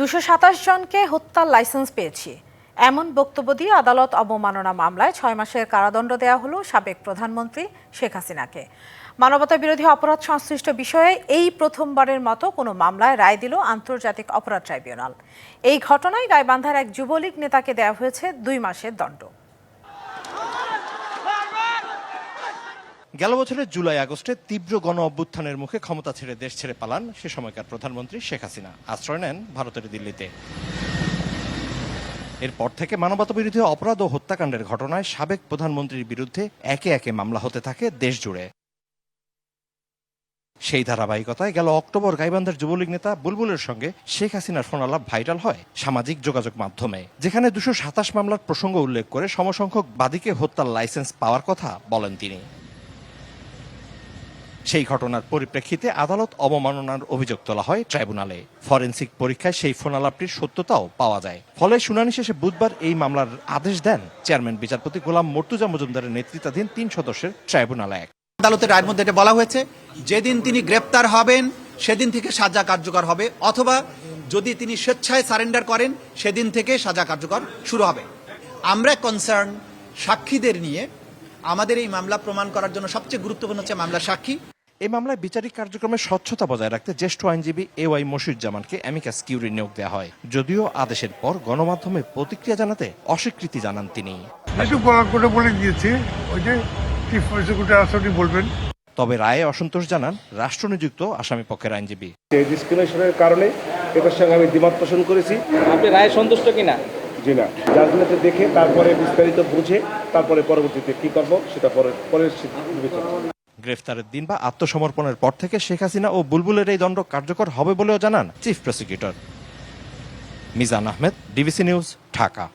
দুশো সাতাশ জনকে হত্যার লাইসেন্স পেয়েছি। এমন বক্তব্য দিয়ে আদালত অবমাননা মামলায় ছয় মাসের কারাদণ্ড দেওয়া হলো সাবেক প্রধানমন্ত্রী শেখ হাসিনাকে। মানবতা বিরোধী অপরাধ সংশ্লিষ্ট বিষয়ে এই প্রথমবারের মতো কোনো মামলায় রায় দিল আন্তর্জাতিক অপরাধ ট্রাইব্যুনাল। এই ঘটনায় গাইবান্ধার এক যুবলীগ নেতাকে দেওয়া হয়েছে দুই মাসের দণ্ড। গেল বছরের জুলাই আগস্টে তীব্র গণ অভ্যুত্থানের মুখে ক্ষমতা ছেড়ে দেশ ছেড়ে পালান সে সময়কার প্রধানমন্ত্রী শেখ হাসিনা। আশ্রয় নেন ভারতের দিল্লিতে। এরপর থেকে মানবতা বিরোধী অপরাধ ও হত্যাকাণ্ডের ঘটনায় সাবেক প্রধানমন্ত্রীর বিরুদ্ধে একে একে মামলা হতে থাকে দেশ জুড়ে। সেই ধারাবাহিকতায় গেল অক্টোবর গাইবান্ধার যুবলীগ নেতা বুলবুলের সঙ্গে শেখ হাসিনার ফোনালাপ ভাইরাল হয় সামাজিক যোগাযোগ মাধ্যমে। যেখানে দুশো সাতাশ মামলার প্রসঙ্গ উল্লেখ করে সমসংখ্যক বাদীকে হত্যার লাইসেন্স পাওয়ার কথা বলেন তিনি। সেই ঘটনার পরিপ্রেক্ষিতে আদালত অবমাননার অভিযোগ তোলা হয় ট্রাইব্যুনালে। ফরেন্সিক পরীক্ষায় সেই ফোনালাপটির সত্যতাও পাওয়া যায়। ফলে শুনানি শেষে বুধবার এই মামলার আদেশ দেন চেয়ারম্যান বিচারপতি গোলাম মর্তুজা মজুমদারের নেতৃত্বাধীন তিন সদস্যের ট্রাইব্যুনাল এক। আদালতের রায়ের মধ্যে এটা বলা হয়েছে, যেদিন তিনি গ্রেপ্তার হবেন, সেদিন থেকে সাজা কার্যকর হবে, অথবা যদি তিনি স্বেচ্ছায় সারেন্ডার করেন, সেদিন থেকে সাজা কার্যকর শুরু হবে। আমরা কনসার্ন সাক্ষীদের নিয়ে আমাদের এই মামলা প্রমাণ করার জন্য সবচেয়ে গুরুত্বপূর্ণ হচ্ছে মামলা সাক্ষী। এই মামলায় বিচারিক কার্যক্রমে স্বচ্ছতা বজায় রাখতে জ্যেষ্ঠ আইনজীবী এ ওয়াই মশিউজ্জামানকে অ্যামিকাস কিউরি নিয়োগ দেওয়া হয়। যদিও আদেশের পর গণমাধ্যমে প্রতিক্রিয়া জানাতে অস্বীকৃতি জানান তিনি। বলে দিয়েছে ওই যে চিফ প্রসিকিউটর আসলে বলবেন। তবে রায়ে অসন্তোষ জানান রাষ্ট্রনিযুক্ত আসামি পক্ষের আইনজীবী। এই ডিসক্রিমিনেশনের কারণে এটার সঙ্গে আমি দ্বিমত পোষণ করেছি। আপনি রায় সন্তুষ্ট কিনা? যে না জাজমেন্টে দেখে তারপরে বিস্তারিত বুঝে তারপরে পরবর্তীতে কি করব সেটা পরে পরের বিবেচনা। গ্রেফতারের দিন বা আত্মসমর্পণের পর থেকে শেখ হাসিনা ও বুলবুলের এই দণ্ড কার্যকর হবে বলেও জানান chief prosecutor. Mizan Ahmed, DBC news, Dhaka.